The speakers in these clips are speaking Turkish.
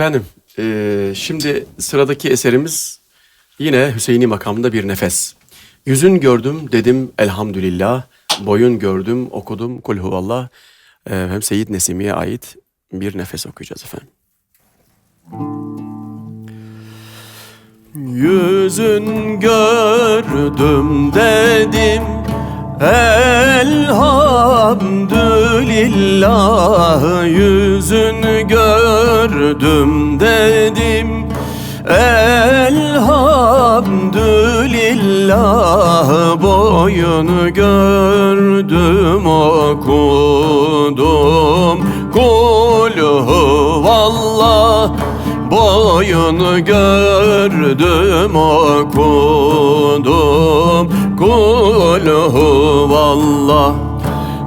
Efendim, eee, şimdi sıradaki eserimiz yine Hüseyini makamında bir nefes. Yüzün gördüm dedim elhamdülillah, boyun gördüm okudum kul huvallah. Eee, Hem Seyyid Nesimi'ye ait bir nefes okuyacağız efendim. Yüzün gördüm dedim Elhamdülillah yüzün gördüm dedim. Elhamdülillah boyun gördüm okudum. Kul huvallah boyun gördüm okudum. Kul huvallah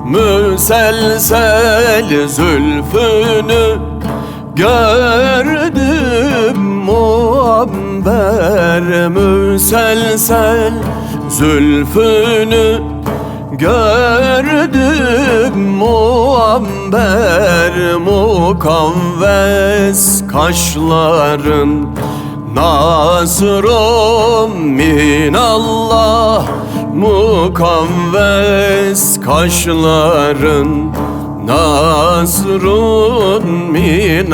Müselsel zülfünü gördüm. Muamber Müselsel zülfünü Gördüm. Muamber mukavves kaşların Nasrum minallah mukavves kaşların Nasrun minallah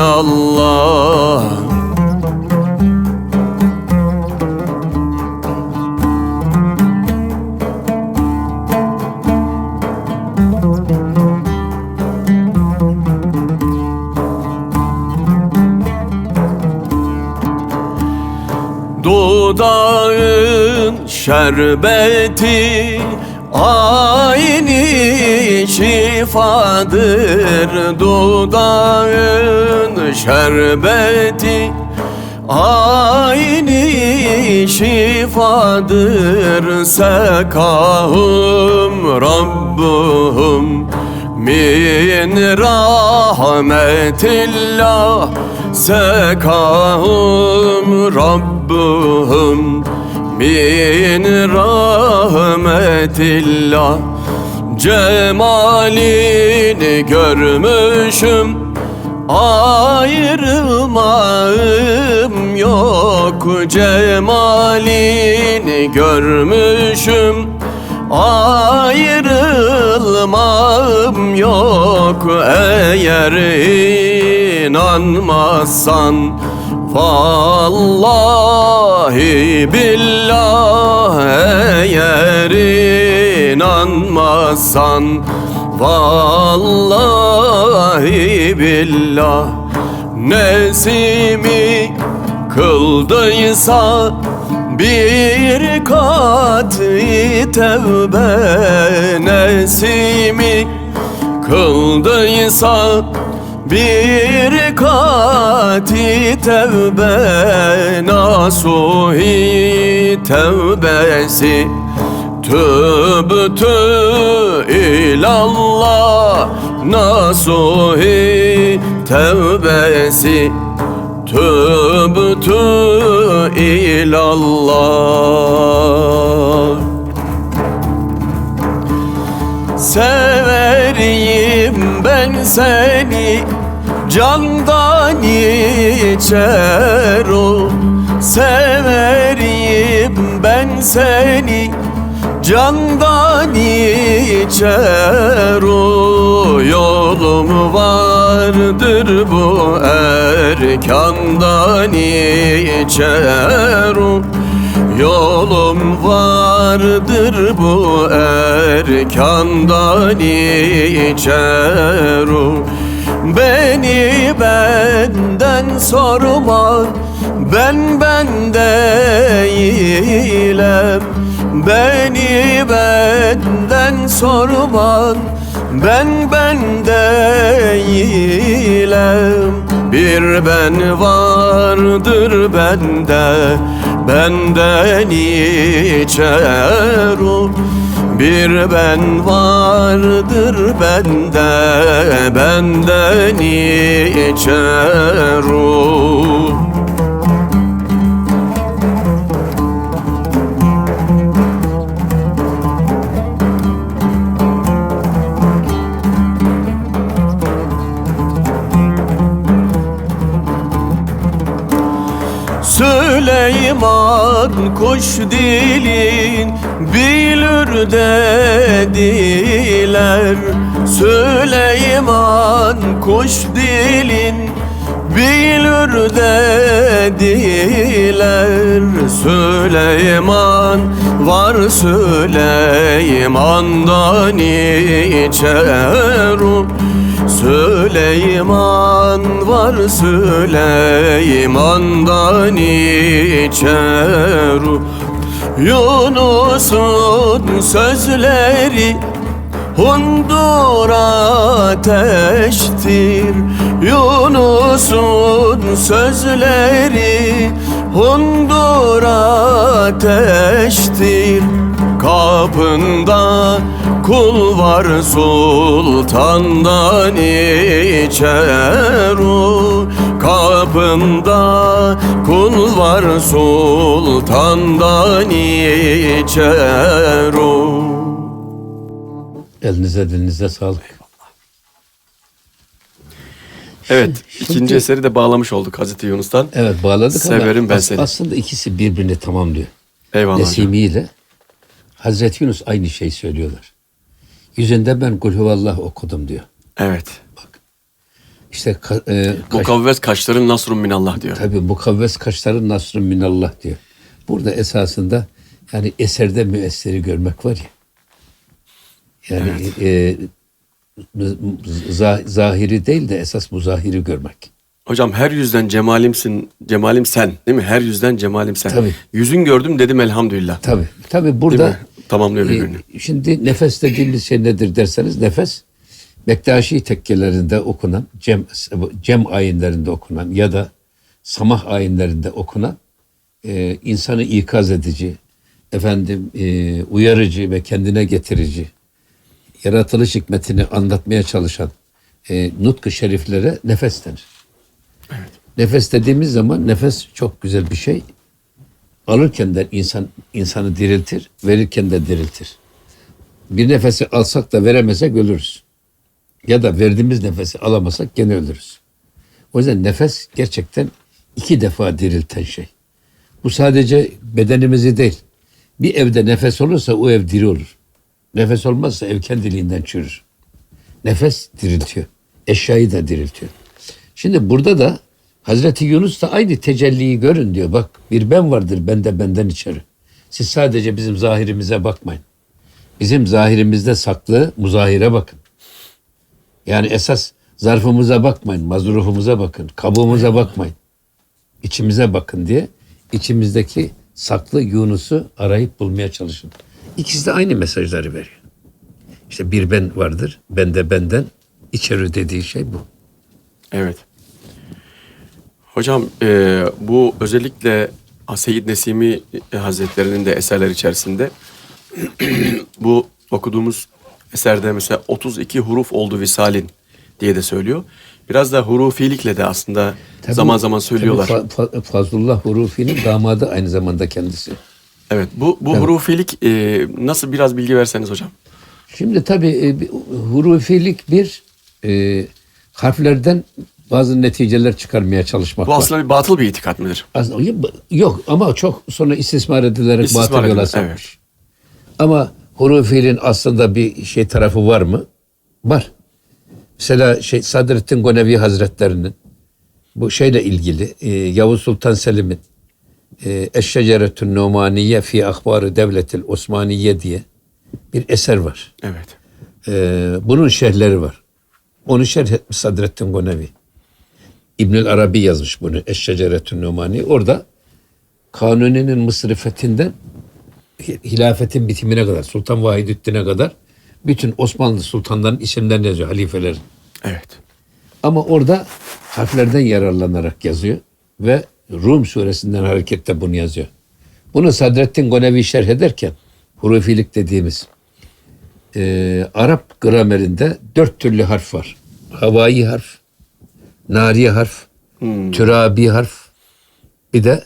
şerbeti Ayni şifadır. Dudağın şerbeti Ayni şifadır. Sekahum Rabbuhum Min rahmetillah. Sekahum Rabbuhum Min rahmetillah Cemalini görmüşüm. Ayrılmam yok Cemalini görmüşüm. Ayrılmam yok eğer inanmazsan Vallahi billah eğer inanmazsan. Vallahi billah Nesimi kıldıysa bir kat tevbe nesimi kıldıysa bir kati tevbe nasuhi tevbesi Tübtü ilallah nasuhi tevbesi Tübtü ilallah. Severiyim ben seni Candan içer o Severiyim ben seni. Candan içer o Yolum vardır bu erkandan içer o. Yolum vardır bu erkandan içer o Beni benden sorma Ben ben değilim Beni benden sorma Ben ben değilim Bir ben vardır bende Benden içer o bir ben vardır bende Benden içer o Süleyman kuş dilin bilir dediler Süleyman kuş dilin bilir dediler Süleyman var Süleyman'dan içer o. Süleyman var Süleyman'dan içer. Yunus'un sözleri Hundur ateştir Yunus'un sözleri Hundur ateştir Kapında kul var sultandan içer o Kapında kul var sultandan içer o Elinize dilinize sağlık. Evet, Şimdi- ikinci eseri de bağlamış olduk Hazreti Yunus'tan. Evet bağladık Severim ama ben as- seni. aslında ikisi birbirini tamamlıyor. Eyvallah. Nesimi ile Hazreti Yunus aynı şey söylüyorlar. Yüzünde ben kul huvallah okudum diyor. Evet. İşte ka, e, kaş, Mukavves kaşların nasrun minallah diyor. tabii mukavves kaşların nasrun minallah diyor. Burada esasında yani eserde müesseri görmek var ya. Yani e, za- zahiri değil de esas muzahiri görmek. Hocam her yüzden cemalimsin, cemalim sen değil mi? Her yüzden cemalim sen. Tabii. Yüzün gördüm dedim elhamdülillah. Tabii. Tabii burada? Tamamlıyor birbirini. e, şimdi nefes dediğimiz şey nedir derseniz nefes Bektaşi tekkelerinde okunan cem, cem ayinlerinde okunan ya da samah ayinlerinde okunan e, insanı ikaz edici, efendim e, uyarıcı ve kendine getirici, yaratılış hikmetini anlatmaya çalışan e, nutku şeriflere nefes denir. Nefes dediğimiz zaman nefes çok güzel bir şey. Alırken de insan insanı diriltir, verirken de diriltir. Bir nefesi alsak da veremesek ölürüz. Ya da verdiğimiz nefesi alamasak gene ölürüz. O yüzden nefes gerçekten iki defa dirilten şey. Bu sadece bedenimizi değil. Bir evde nefes olursa o ev diri olur. Nefes olmazsa ev kendiliğinden çürür. Nefes diriltiyor. Eşyayı da diriltiyor. Şimdi burada da Hazreti Yunus da aynı tecelliyi görün diyor. Bak bir ben vardır ben de benden içeri. Siz sadece bizim zahirimize bakmayın. Bizim zahirimizde saklı muzahire bakın. Yani esas zarfımıza bakmayın, mazruhumuza bakın, kabuğumuza bakmayın. İçimize bakın diye içimizdeki saklı Yunus'u arayıp bulmaya çalışın. İkisi de aynı mesajları veriyor. İşte bir ben vardır, ben de benden içeri dediği şey bu. Evet. Hocam e, bu özellikle Seyyid Nesimi Hazretleri'nin de eserler içerisinde bu okuduğumuz eserde mesela 32 huruf oldu visalin diye de söylüyor. Biraz da hurufilikle de aslında Tabii- zaman zaman söylüyorlar. Tabii Fa- Fa- Fazlullah Hurufi'nin damadı aynı zamanda kendisi. Evet bu bu hurufilik e, nasıl biraz bilgi verseniz hocam. Şimdi tabii e, hurufilik bir e, harflerden bazı neticeler çıkarmaya çalışmak Bu var. aslında bir batıl bir itikat midir? Aslında yok ama çok sonra istismar edilerek İstismar batıl yola sapmış. Ama hurufilin aslında bir şey tarafı var mı? Var. Mesela şey Sadrettin Gonevi Hazretlerinin bu şeyle ilgili e, Yavuz Sultan Selim'in e, Eşşeceretün Numaniye fi Akbarı Devletil Osmaniye diye bir eser var. Evet. Ee, bunun şerhleri var. Onu şerh etmiş Sadrettin Gonevi. İbnül Arabi yazmış bunu. Eşşeceretün Numani. Orada Kanuni'nin hi- hilafetin bitimine kadar, Sultan Vahidüddin'e kadar bütün Osmanlı sultanların isimlerini yazıyor, halifelerin. Evet. Ama orada harflerden yararlanarak yazıyor ve Rum suresinden hareketle bunu yazıyor. Bunu Sadrettin Gonevi şerh ederken hurufilik dediğimiz e, Arap gramerinde dört türlü harf var. Havai harf, nari harf, türabi harf, bir de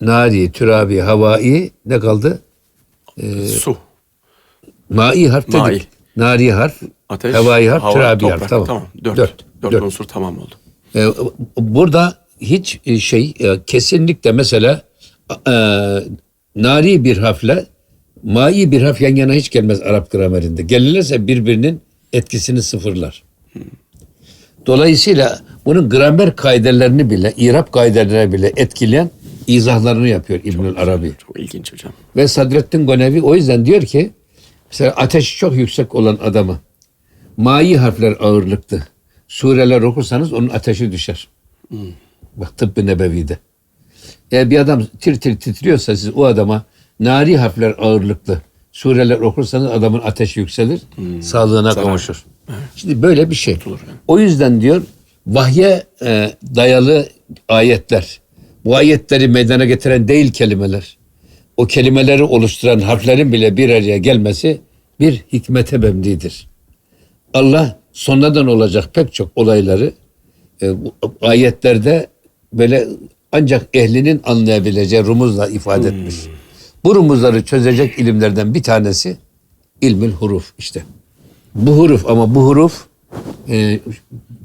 nari, türabi, havai ne kaldı? Su, Mai harf dedik. Mai. Nari harf, ateş, havai harf, hava, türabi toprak. harf. Tamam. Tamam. Dört. Dört. Dört, Dört. unsur tamam oldu. Ee, burada hiç e, şey e, kesinlikle mesela e, nari bir harfle mai bir harf yan yana hiç gelmez Arap gramerinde. Gelirse birbirinin etkisini sıfırlar. Dolayısıyla bunun gramer kaidelerini bile, irap kaidelerini bile etkileyen izahlarını yapıyor İbnül Arabi. Çok ilginç hocam. Ve Sadrettin Gonevi o yüzden diyor ki mesela ateşi çok yüksek olan adamı mai harfler ağırlıklı sureler okursanız onun ateşi düşer. Bak tıbbı nebevide. Eğer bir adam tir tir titriyorsa siz o adama nari harfler ağırlıklı sureler okursanız adamın ateşi yükselir, sağlığına kavuşur. Şimdi böyle bir şey. O yüzden diyor vahye e, dayalı ayetler. Bu ayetleri meydana getiren değil kelimeler. O kelimeleri oluşturan harflerin bile bir araya gelmesi bir hikmete mebnidir. Allah sonradan olacak pek çok olayları e, ayetlerde böyle ancak ehlinin anlayabileceği rumuzla ifade etmiş. Bu rumuzları çözecek ilimlerden bir tanesi ilmül huruf işte. Bu huruf ama bu huruf e,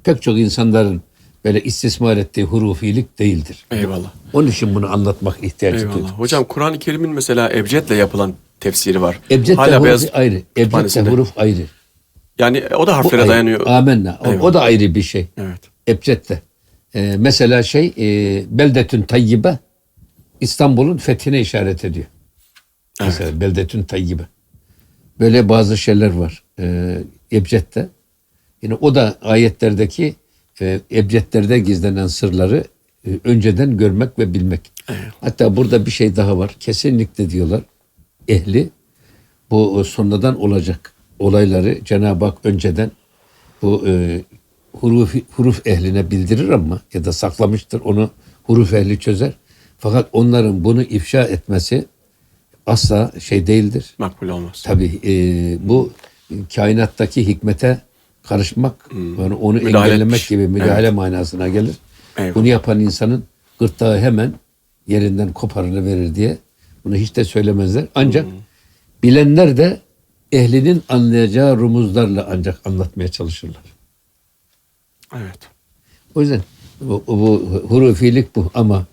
pek çok insanların böyle istismar ettiği hurufilik değildir. Eyvallah. Onun için bunu anlatmak ihtiyacı. Eyvallah. Hocam Kur'an-ı Kerim'in mesela ebcedle yapılan tefsiri var. Ebced Hala beyaz ayrı. Ebced huruf ayrı. Yani o da Bu harflere ayrı. dayanıyor. Amenna. O, Eyvallah. o da ayrı bir şey. Evet. Ebced de. Ee, mesela şey e, Beldetün Tayyibe İstanbul'un fethine işaret ediyor. Mesela Beldetün Tayyibe. Böyle bazı şeyler var. Ee, Ebced'de. Yine o da ayetlerdeki e, Ebced'lerde gizlenen sırları e, önceden görmek ve bilmek. Hatta burada bir şey daha var. Kesinlikle diyorlar ehli bu e, sonradan olacak olayları Cenab-ı Hak önceden bu e, huruf, huruf ehline bildirir ama ya da saklamıştır onu huruf ehli çözer. Fakat onların bunu ifşa etmesi asla şey değildir. Makbul olmaz. Tabii e, bu kainattaki hikmete karışmak, yani onu Hmm. Müdahale engellemek etmiş. gibi müdahale Evet. manasına gelir. Eyvallah. Bunu yapan insanın gırtlağı hemen yerinden koparını verir diye bunu hiç de söylemezler. Ancak Hmm. bilenler de ehlinin anlayacağı rumuzlarla ancak anlatmaya çalışırlar. Evet. O yüzden bu, bu hurufilik bu ama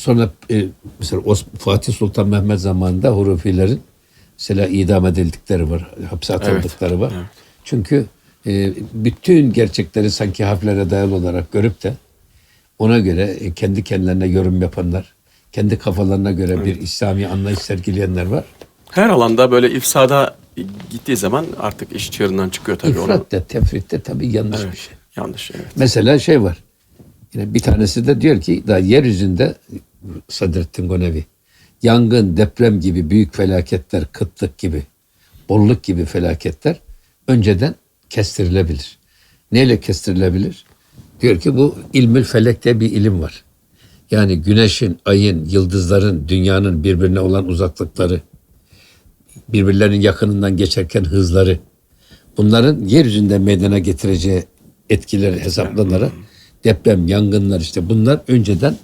sonra e, mesela Fatih Sultan Mehmet zamanında hurufilerin mesela idam edildikleri var, hapse atıldıkları var. evet. Çünkü e, bütün gerçekleri sanki harflere dayalı olarak görüp de ona göre e, kendi kendilerine yorum yapanlar, kendi kafalarına göre bir İslami anlayış sergileyenler var. Her alanda böyle ifsada gittiği zaman artık iş çığırından çıkıyor tabii. İfrat da tefrit de tabii yanlış Evet. bir şey. Yanlış evet. Mesela şey var. Yine bir tanesi de diyor ki daha yeryüzünde Sadrettin Gonevi yangın, deprem gibi büyük felaketler, kıtlık gibi, bolluk gibi felaketler önceden kestirilebilir. Neyle kestirilebilir? Diyor ki bu ilmül felekte bir ilim var. Yani güneşin, ayın, yıldızların, dünyanın birbirine olan uzaklıkları, birbirlerinin yakınından geçerken hızları, bunların yeryüzünde meydana getireceği etkileri hesaplanarak deprem, yangınlar işte bunlar önceden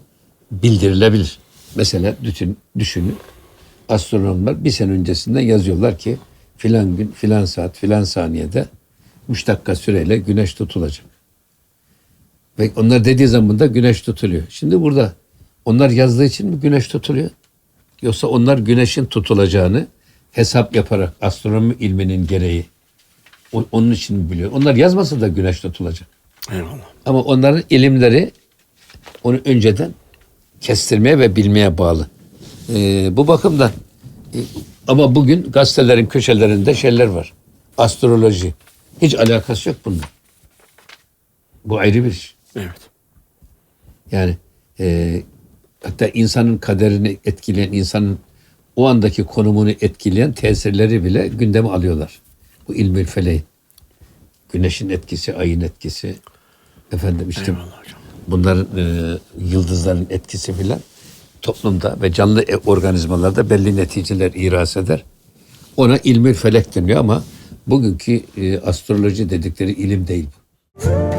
bildirilebilir. Mesela düşün, düşünün astronomlar bir sene öncesinden yazıyorlar ki filan gün, filan saat, filan saniyede 3 dakika süreyle güneş tutulacak. Ve onlar dediği zaman da güneş tutuluyor. Şimdi burada onlar yazdığı için mi güneş tutuluyor? Yoksa onlar güneşin tutulacağını hesap yaparak astronomi ilminin gereği onun için mi biliyor? Onlar yazmasa da güneş tutulacak. Eyvallah. Ama onların ilimleri onu önceden kestirmeye ve bilmeye bağlı. Ee, bu bakımdan e, ama bugün gazetelerin köşelerinde şeyler var. Astroloji. Hiç alakası yok bunun. Bu ayrı bir iş. Evet. Yani e, hatta insanın kaderini etkileyen, insanın o andaki konumunu etkileyen tesirleri bile gündeme alıyorlar. Bu ilmül feleğin. Güneşin etkisi, ayın etkisi, efendim işte Eyvallah hocam. Bunların e, yıldızların etkisi filan toplumda ve canlı e- organizmalarda belli neticeler ihraz eder. Ona ilmül felek deniyor ama bugünkü e, astroloji dedikleri ilim değil bu.